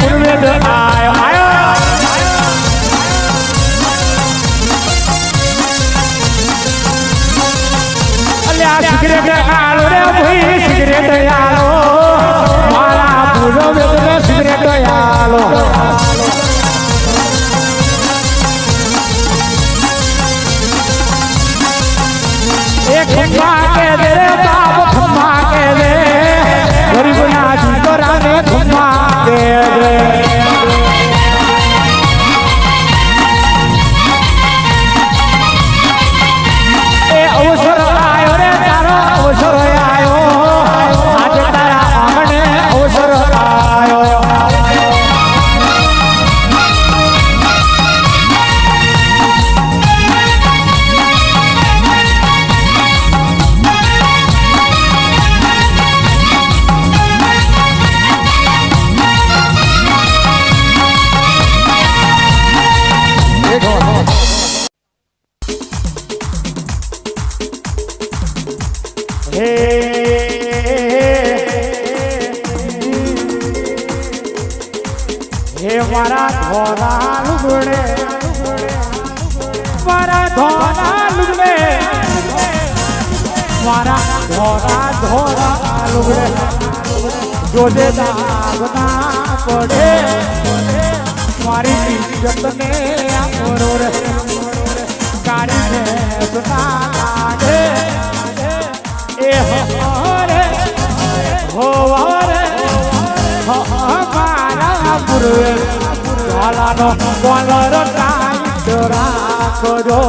પૂર્વજ આયો આયો. અલ્યા સિગરેટ આલો રે ભાઈ સિગરેટ આલો એ ખંભા રે હે મારા ધોરા લુગડે, મારા મારા ધોરા ધોરા લુગડે, જોજે દાગના પડે, મારી ઇજ્જતને આપરો પુરવે વાલાનો કોલર ટાઈટ રાખજો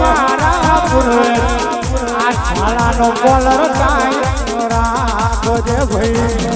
મારા પુરવે આ ભાઈ.